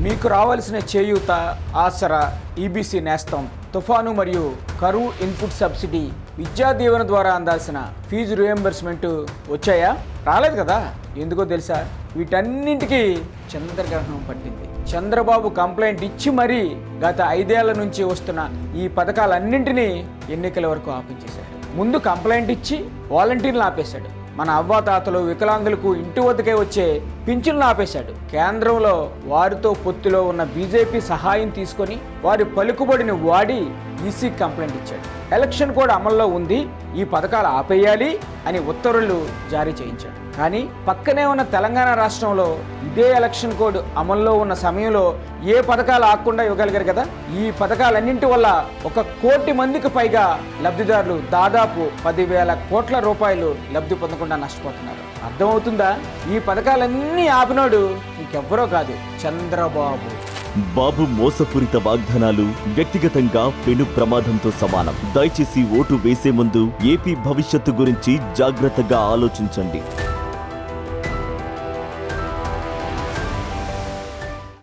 మీకు రావాల్సిన చేయూత ఆసరా ఈబీసీ నేస్తం తుఫాను మరియు కరువు ఇన్పుట్ సబ్సిడీ విద్యా దీవెన ద్వారా అందాల్సిన ఫీజు రియంబర్స్మెంట్ వచ్చాయా? రాలేదు కదా? ఎందుకో తెలుసా? వీటన్నింటికి చంద్రగ్రహణం పట్టింది. చంద్రబాబు కంప్లైంట్ ఇచ్చి మరీ గత ఐదేళ్ళ నుంచి వస్తున్న ఈ పథకాలన్నింటినీ ఎన్నికల వరకు ఆపించేశాడు. ముందు కంప్లైంట్ ఇచ్చి వాలంటీర్లు ఆపేశాడు. మన అవ్వాతాతలు వికలాంగులకు ఇంటి వద్దకే వచ్చే పింఛన్లు ఆపేశాడు. కేంద్రంలో వారితో పొత్తులో ఉన్న బీజేపీ సహాయం తీసుకొని వారి పలుకుబడిని వాడి ఈసీ కంప్లైంట్ ఇచ్చాడు. ఎలక్షన్ కోడ్ అమల్లో ఉంది ఈ పథకాలు ఆపేయాలి అని ఉత్తర్వులు జారీ చేయించాడు. కానీ పక్కనే ఉన్న తెలంగాణ రాష్ట్రంలో ఇదే ఎలక్షన్ కోడ్ అమల్లో ఉన్న సమయంలో ఏ పథకాలు ఆకుండా ఇవ్వగలిగారు కదా? ఈ పథకాలన్నింటి వల్ల ఒక కోటి మందికి పైగా లబ్ధిదారులు దాదాపు పదివేల కోట్ల రూపాయలు లబ్ధి పొందకుండా నష్టపోతున్నారు. అర్థమవుతుందా? ఈ పథకాలన్నీ ఆపినోడు ఇంకెవ్వరో కాదు చంద్రబాబు. బాబు మోసపూరిత వాగ్దానాలు వ్యక్తిగతంగా పెను ప్రమాదంతో సమానం. దయచేసి ఓటు వేసే ముందు ఏపీ భవిష్యత్తు గురించి జాగ్రత్తగా ఆలోచించండి.